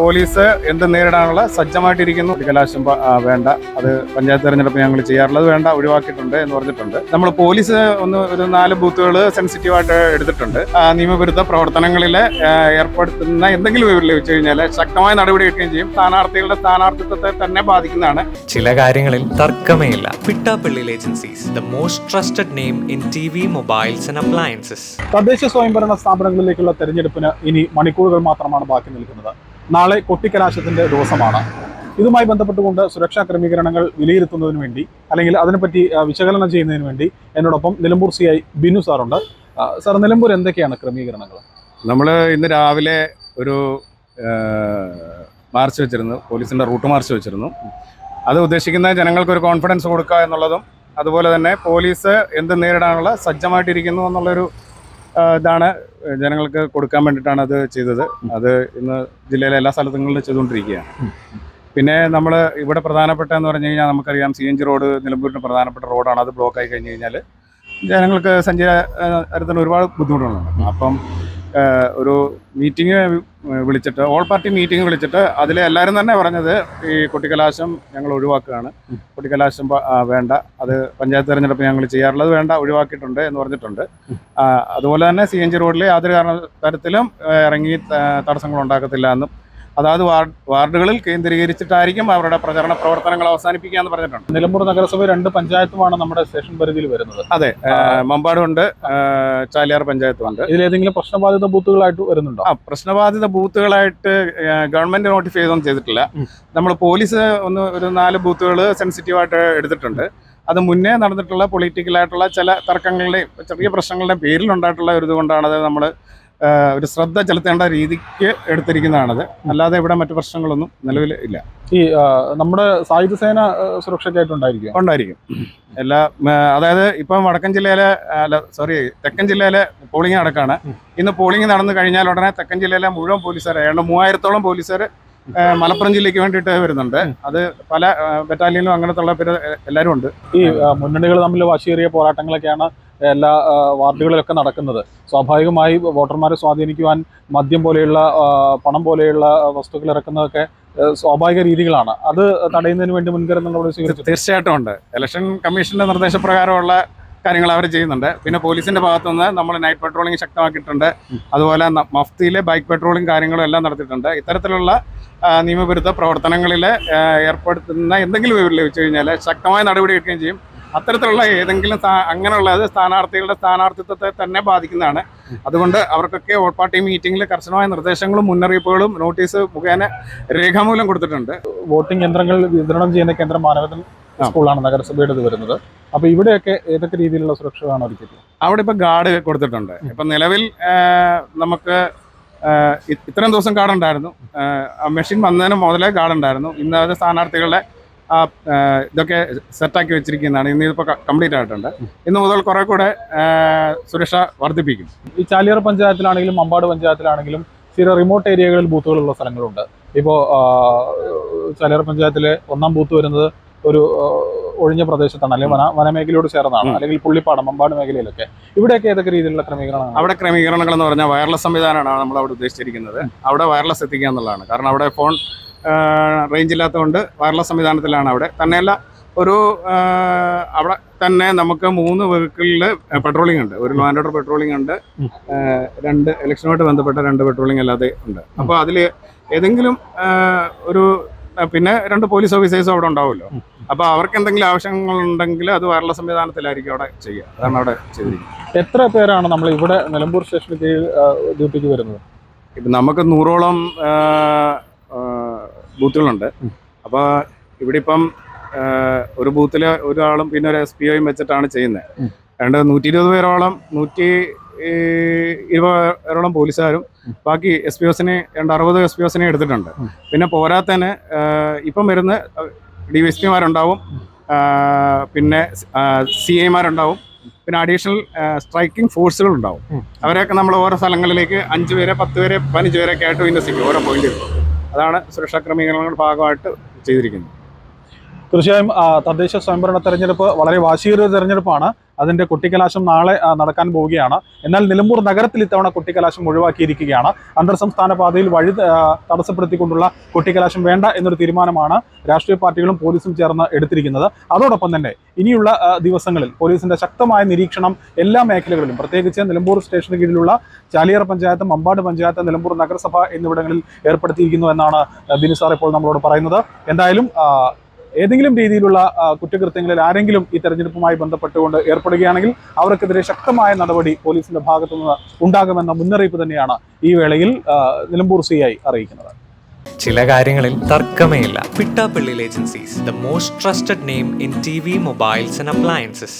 Police എന്ത് നേരിടാനുള്ള സജ്ജമായിട്ടിരിക്കുന്നു. കലാശം വേണ്ട. അത് പഞ്ചായത്ത് തെരഞ്ഞെടുപ്പ് ഞങ്ങൾ ചെയ്യാറുള്ളത് വേണ്ട ഒഴിവാക്കിയിട്ടുണ്ട് എന്ന് പറഞ്ഞിട്ടുണ്ട്. നമ്മൾ പോലീസ് ഒന്ന് ഒരു നാല് ബൂത്തുകൾ സെൻസിറ്റീവ് ആയിട്ട് എടുത്തിട്ടുണ്ട് നിയമവിരുദ്ധ പ്രവർത്തനങ്ങളിൽ ഏർപ്പെടുത്തുന്ന എന്തെങ്കിലും വിവരം ലഭിച്ചു കഴിഞ്ഞാൽ ശക്തമായ നടപടി എടുക്കുകയും ചെയ്യും. സ്ഥാനാർത്ഥികളുടെ സ്ഥാനാർത്ഥിത്വത്തെ തന്നെ ബാധിക്കുന്നതാണ്. ചില കാര്യങ്ങളിൽ തർക്കമേ ഇല്ല Pittappally agencies the most trusted name in T V mobiles and appliances തദ്ദേശ സ്വയംഭരണ സ്ഥാപനങ്ങളിലേക്കുള്ള തെരഞ്ഞെടുപ്പിന് ഇനി മണിക്കൂറുകൾ മാത്രമാണ് ബാക്കി നിൽക്കുന്നത്. നാളെ കൊട്ടിക്കലാശത്തിന്റെ ദിവസമാണ്. ഇതുമായി ബന്ധപ്പെട്ടുകൊണ്ട് സുരക്ഷാ ക്രമീകരണങ്ങൾ വിലയിരുത്തുന്നതിന് വേണ്ടി അല്ലെങ്കിൽ അതിനെപ്പറ്റി വിശകലനം ചെയ്യുന്നതിന് വേണ്ടി എന്നോടൊപ്പം നിലമ്പൂർ സി ഐ ബിനു സാറുണ്ട്. സാർ നിലമ്പൂർ എന്തൊക്കെയാണ് ക്രമീകരണങ്ങൾ? നമ്മൾ ഇന്ന് രാവിലെ ഒരു മാർച്ച് വെച്ചിരുന്നു. പോലീസിന്റെ റൂട്ട് മാർച്ച് വെച്ചിരുന്നു. അത് ഉദ്ദേശിക്കുന്ന ജനങ്ങൾക്ക് ഒരു കോൺഫിഡൻസ് കൊടുക്കുക എന്നുള്ളതും അതുപോലെ തന്നെ പോലീസ് എന്ത് നേരിടാനുള്ള സജ്ജമായിട്ടിരിക്കുന്നു എന്നുള്ളൊരു ഇതാണ് ജനങ്ങൾക്ക് കൊടുക്കാൻ വേണ്ടിയിട്ടാണ് അത് ചെയ്തത്. അത് ഇന്ന് ജില്ലയിലെ എല്ലാ സ്ഥലങ്ങളിലും ചെയ്തുകൊണ്ടിരിക്കുകയാണ്. പിന്നെ നമ്മൾ ഇവിടെ പ്രധാനപ്പെട്ട എന്ന് പറഞ്ഞു കഴിഞ്ഞാൽ നമുക്കറിയാം സി എൻ ജി റോഡ് നിലമ്പൂരിന് പ്രധാനപ്പെട്ട റോഡാണ്. അത് ബ്ലോക്ക് ആയി കഴിഞ്ഞ് കഴിഞ്ഞാൽ ജനങ്ങൾക്ക് സഞ്ചാരത്തിന് ഒരുപാട് ബുദ്ധിമുട്ടുകളുണ്ട്. അപ്പം ഒരു മീറ്റിംഗ് വിളിച്ചിട്ട് ഓൾ പാർട്ടി മീറ്റിംഗ് വിളിച്ചിട്ട് അതിൽ എല്ലാവരും തന്നെ പറഞ്ഞത് ഈ കുട്ടിക്കലാശം ഞങ്ങൾ ഒഴിവാക്കുകയാണ്. കുട്ടിക്കലാശം വേണ്ട. അത് പഞ്ചായത്ത് തെരഞ്ഞെടുപ്പ് ഞങ്ങൾ ചെയ്യാറുള്ളത് വേണ്ട ഒഴിവാക്കിയിട്ടുണ്ട് എന്ന് പറഞ്ഞിട്ടുണ്ട്. അതുപോലെ തന്നെ സി എൻ ജി റോഡിൽ യാതൊരു കാരണ തരത്തിലും ഇറങ്ങി തടസ്സങ്ങൾ ഉണ്ടാക്കത്തില്ല എന്നും അതാത് വാർഡ് വാർഡുകളിൽ കേന്ദ്രീകരിച്ചിട്ടായിരിക്കും അവരുടെ പ്രചരണ പ്രവർത്തനങ്ങൾ അവസാനിപ്പിക്കുക എന്ന് പറഞ്ഞിട്ടുണ്ട്. നിലമ്പൂർ നഗരസഭ രണ്ട് പഞ്ചായത്തുമാണ് നമ്മുടെ സ്റ്റേഷൻ പരിധിയിൽ വരുന്നത്. അതെ മമ്പാടുണ്ട് ചാലിയാർ പഞ്ചായത്തുണ്ട്. ഇതിലേതെങ്കിലും പ്രശ്നബാധിത ബൂത്തുകളായിട്ട് വരുന്നുണ്ടോ? ആ പ്രശ്നബാധിത ബൂത്തുകളായിട്ട് ഗവൺമെന്റ് നോട്ടിഫൈ ഒന്നും ചെയ്തിട്ടില്ല. നമ്മൾ പോലീസ് ഒന്ന് ഒരു നാല് ബൂത്തുകൾ സെൻസിറ്റീവ് ആയിട്ട് എടുത്തിട്ടുണ്ട്. അത് മുന്നേ നടന്നിട്ടുള്ള പൊളിറ്റിക്കലായിട്ടുള്ള ചില തർക്കങ്ങളുടെയും ചെറിയ പ്രശ്നങ്ങളുടെയും പേരിലുണ്ടായിട്ടുള്ള ഒരു ഇതുകൊണ്ടാണ് അത് നമ്മൾ ഒരു ശ്രദ്ധ ചെലുത്തേണ്ട രീതിക്ക് എടുത്തിരിക്കുന്നതാണത്. അല്ലാതെ ഇവിടെ മറ്റു പ്രശ്നങ്ങളൊന്നും നിലവിൽ ഇല്ല. ഈ നമ്മുടെ സായുധ സേന സുരക്ഷയ്ക്കായിട്ടുണ്ടായിരിക്കും ഉണ്ടായിരിക്കും. എല്ലാ അതായത് ഇപ്പം വടക്കൻ ജില്ലയിലെ അല്ല സോറി തെക്കൻ ജില്ലയിലെ പോളിംഗ് നടക്കാണ്. ഇന്ന് പോളിംഗ് നടന്നു കഴിഞ്ഞാൽ ഉടനെ തെക്കൻ ജില്ലയിലെ മുഴുവൻ പോലീസുകാർ ഏതാണ്ട് മൂവായിരത്തോളം പോലീസുകാർ മലപ്പുറം ജില്ലയ്ക്ക് വേണ്ടിയിട്ട് വരുന്നുണ്ട്. അത് പല ബറ്റാലിയനിലും അങ്ങനത്തെ ഉള്ള പേര് എല്ലാവരും ഉണ്ട്. ഈ മുന്നണികൾ തമ്മിൽ വാശിയേറിയ പോരാട്ടങ്ങളൊക്കെയാണ് എല്ലാ വാർഡുകളിലൊക്കെ നടക്കുന്നത്. സ്വാഭാവികമായി വോട്ടർമാരെ സ്വാധീനിക്കുവാൻ മദ്യം പോലെയുള്ള പണം പോലെയുള്ള വസ്തുക്കൾ ഇറക്കുന്നതൊക്കെ സ്വാഭാവിക രീതികളാണ്. അത് തടയുന്നതിന് വേണ്ടി മുൻകരുതൽ നടപടി സ്വീകരിച്ചു. തീർച്ചയായിട്ടും ഉണ്ട്. ഇലക്ഷൻ കമ്മീഷന്റെ നിർദ്ദേശപ്രകാരമുള്ള കാര്യങ്ങൾ അവർ ചെയ്യുന്നുണ്ട്. പിന്നെ പോലീസിന്റെ ഭാഗത്തുനിന്ന് നമ്മൾ നൈറ്റ് പെട്രോളിംഗ് ശക്തമാക്കിയിട്ടുണ്ട്. അതുപോലെ മഫ്തിയിലെ ബൈക്ക് പെട്രോളിംഗ് കാര്യങ്ങളും എല്ലാം നടത്തിയിട്ടുണ്ട്. ഇത്തരത്തിലുള്ള നിയമവിരുദ്ധ പ്രവർത്തനങ്ങളിൽ ഏർപ്പെടുത്തുന്ന എന്തെങ്കിലും വിവരം ലഭിച്ചു കഴിഞ്ഞാൽ ശക്തമായ നടപടി എടുക്കുകയും ചെയ്യും. അത്തരത്തിലുള്ള ഏതെങ്കിലും അങ്ങനെയുള്ള അങ്ങനെയുള്ളത് സ്ഥാനാർത്ഥികളുടെ സ്ഥാനാർത്ഥിത്വത്തെ തന്നെ ബാധിക്കുന്നതാണ്. അതുകൊണ്ട് അവർക്കൊക്കെ ഓൾ പാർട്ടി മീറ്റിംഗിൽ കർശനമായ നിർദ്ദേശങ്ങളും മുന്നറിയിപ്പുകളും നോട്ടീസ് മുഖേന രേഖാമൂലം കൊടുത്തിട്ടുണ്ട്. വോട്ടിംഗ് യന്ത്രങ്ങൾ വിതരണം ചെയ്യുന്ന കേന്ദ്ര മാനവതൻ. സ്കൂളാണ് നഗരസഭയുടെ ഇത് വരുന്നത്. അപ്പൊ ഇവിടെയൊക്കെ ഏതൊക്കെ രീതിയിലുള്ള സുരക്ഷയാണ് ഒരുക്കിയത്? അവിടെ ഇപ്പൊ ഗാർഡ് കൊടുത്തിട്ടുണ്ട്. ഇപ്പൊ നിലവിൽ നമുക്ക് ഇത്രയും ദിവസം ഗാർഡ് ഉണ്ടായിരുന്നു മെഷീൻ വന്നതിന് മുതലേ ഗാർഡ് ഉണ്ടായിരുന്നു ഇന്നത്തെ സ്ഥാനാർത്ഥികളുടെ ആ, ഇതൊക്കെ സെറ്റാക്കി വെച്ചിരിക്കുന്നതാണ്. ഇന്ന് ഇതിപ്പോൾ കംപ്ലീറ്റ് ആയിട്ടുണ്ട്. ഇന്ന് മുതൽ കുറെ കൂടെ സുരക്ഷ വർദ്ധിപ്പിക്കും. ഈ ചാലിയാർ പഞ്ചായത്തിലാണെങ്കിലും മമ്പാട് പഞ്ചായത്തിലാണെങ്കിലും ചില റിമോട്ട് ഏരിയകളിൽ ബൂത്തുകളുള്ള സ്ഥലങ്ങളുണ്ട്. ഇപ്പോൾ ചാലിയാർ പഞ്ചായത്തിലെ ഒന്നാം ബൂത്ത് വരുന്നത് ഒരു ഒഴിഞ്ഞ പ്രദേശത്താണ് അല്ലെങ്കിൽ വന വനമേഖലയോട് ചേർന്നാണ് അല്ലെങ്കിൽ പുള്ളിപ്പാടം മമ്പാട് മേഖലയിലൊക്കെ. ഇവിടെയൊക്കെ ഏതൊക്കെ രീതിയിലുള്ള ക്രമീകരണമാണ് അവിടെ ക്രമീകരണങ്ങൾ എന്ന് പറഞ്ഞാൽ വയർലെസ് സംവിധാനമാണ് നമ്മൾ അവിടെ ഉദ്ദേശിച്ചിരിക്കുന്നത് അവിടെ വയർലെസ് എത്തിക്കുക എന്നുള്ളതാണ്. കാരണം അവിടെ ഫോൺ റേഞ്ച് ഇല്ലാത്തതുകൊണ്ട് വയർലെസ് സംവിധാനത്തിലാണ് അവിടെ. തന്നെയല്ല ഒരു അവിടെ തന്നെ നമുക്ക് മൂന്ന് വെഹിക്കിളിൽ പെട്രോളിംഗ് ഉണ്ട്. ഒരു ലോ ആൻഡ് ഓർഡർ പെട്രോളിംഗ് ഉണ്ട്. രണ്ട് ഇലക്ഷനുമായിട്ട് ബന്ധപ്പെട്ട രണ്ട് പെട്രോളിംഗ് അല്ലാതെ ഉണ്ട്. അപ്പോൾ അതിൽ ഏതെങ്കിലും ഒരു പിന്നെ രണ്ട് പോലീസ് ഓഫീസേഴ്സും അവിടെ ഉണ്ടാവുമല്ലോ. അപ്പോൾ അവർക്ക് എന്തെങ്കിലും ആവശ്യങ്ങളുണ്ടെങ്കിൽ അത് വയർലെസ് സംവിധാനത്തിലായിരിക്കും അവിടെ ചെയ്യുക. അതാണ് അവിടെ ചെയ്തിരിക്കുന്നത്. എത്ര പേരാണ് നമ്മൾ ഇവിടെ നിലമ്പൂർ സ്റ്റേഷനിൽ ഡ്യൂട്ടിക്ക് വരുന്നത്? ഇപ്പം നമുക്ക് നൂറോളം ബൂത്തുകളുണ്ട്. അപ്പോൾ ഇവിടെ ഇപ്പം ഒരു ബൂത്തിൽ ഒരാളും പിന്നെ ഒരു എസ് പി ഒയും വെച്ചിട്ടാണ് ചെയ്യുന്നത്. രണ്ട് നൂറ്റി ഇരുപത് പേരോളം നൂറ്റി ഇരുപതോളം പോലീസുകാരും ബാക്കി എസ് പി ഒസിനെ രണ്ട് അറുപത് എസ് പി ഒസിനെ എടുത്തിട്ടുണ്ട്. പിന്നെ പോരാത്തന്നെ ഇപ്പം വരുന്ന ഡി എസ് പിമാരുണ്ടാവും പിന്നെ സി ഐമാരുണ്ടാവും പിന്നെ അഡീഷണൽ സ്ട്രൈക്കിംഗ് ഫോഴ്സുകൾ ഉണ്ടാവും. അവരെയൊക്കെ നമ്മൾ ഓരോ സ്ഥലങ്ങളിലേക്ക് അഞ്ച് പേരെ പത്ത് പേരെ പതിനഞ്ച് പേരൊക്കെ ആയിട്ട് വിന്യസിക്കും ഓരോ പോയിന്റിൽ അതാണ് സുരക്ഷാ ക്രമീകരണങ്ങളുടെ ഭാഗമായിട്ട് ചെയ്തിരിക്കുന്നത്. തീർച്ചയായും തദ്ദേശ സ്വയംഭരണ തെരഞ്ഞെടുപ്പ് വളരെ വാശിയേറിയ തെരഞ്ഞെടുപ്പാണ്. അതിന്റെ കുട്ടിക്കലാശം നാളെ നടക്കാൻ പോവുകയാണ്. എന്നാൽ നിലമ്പൂർ നഗരത്തിൽ ഇത്തവണ കുട്ടിക്കലാശം ഒഴിവാക്കിയിരിക്കുകയാണ്. അന്തർ സംസ്ഥാന പാതയിൽ വഴി തടസ്സപ്പെടുത്തിക്കൊണ്ടുള്ള കുട്ടിക്കലാശം വേണ്ട എന്നൊരു തീരുമാനമാണ് രാഷ്ട്രീയ പാർട്ടികളും പോലീസും ചേർന്ന് എടുത്തിരിക്കുന്നത്. അതോടൊപ്പം തന്നെ ഇനിയുള്ള ദിവസങ്ങളിൽ പോലീസിന്റെ ശക്തമായ നിരീക്ഷണം എല്ലാ മേഖലകളിലും പ്രത്യേകിച്ച് നിലമ്പൂർ സ്റ്റേഷന് കീഴിലുള്ള ചാലിയാർ പഞ്ചായത്ത് മമ്പാട് പഞ്ചായത്ത് നിലമ്പൂർ നഗരസഭ എന്നിവിടങ്ങളിൽ ഏർപ്പെടുത്തിയിരിക്കുന്നു എന്നാണ് ബിനു സാർ ഇപ്പോൾ നമ്മളോട് പറയുന്നത്. എന്തായാലും ഏതെങ്കിലും രീതിയിലുള്ള കുറ്റകൃത്യങ്ങളിൽ ആരെങ്കിലും ഈ തെരഞ്ഞെടുപ്പുമായി ബന്ധപ്പെട്ടുകൊണ്ട് ഏർപ്പെടുകയാണെങ്കിൽ അവർക്കെതിരെ ശക്തമായ നടപടി പോലീസിന്റെ ഭാഗത്തു നിന്ന് ഉണ്ടാകുമെന്ന മുന്നറിയിപ്പ് തന്നെയാണ് ഈ വേളയിൽ നിലമ്പൂർ സി അറിയിക്കുന്നത്. ചില കാര്യങ്ങളിൽ തർക്കമേ ഇല്ല. പിട്ടാപ്പള്ളിയിൽ agencies the most trusted name in T V mobiles and appliances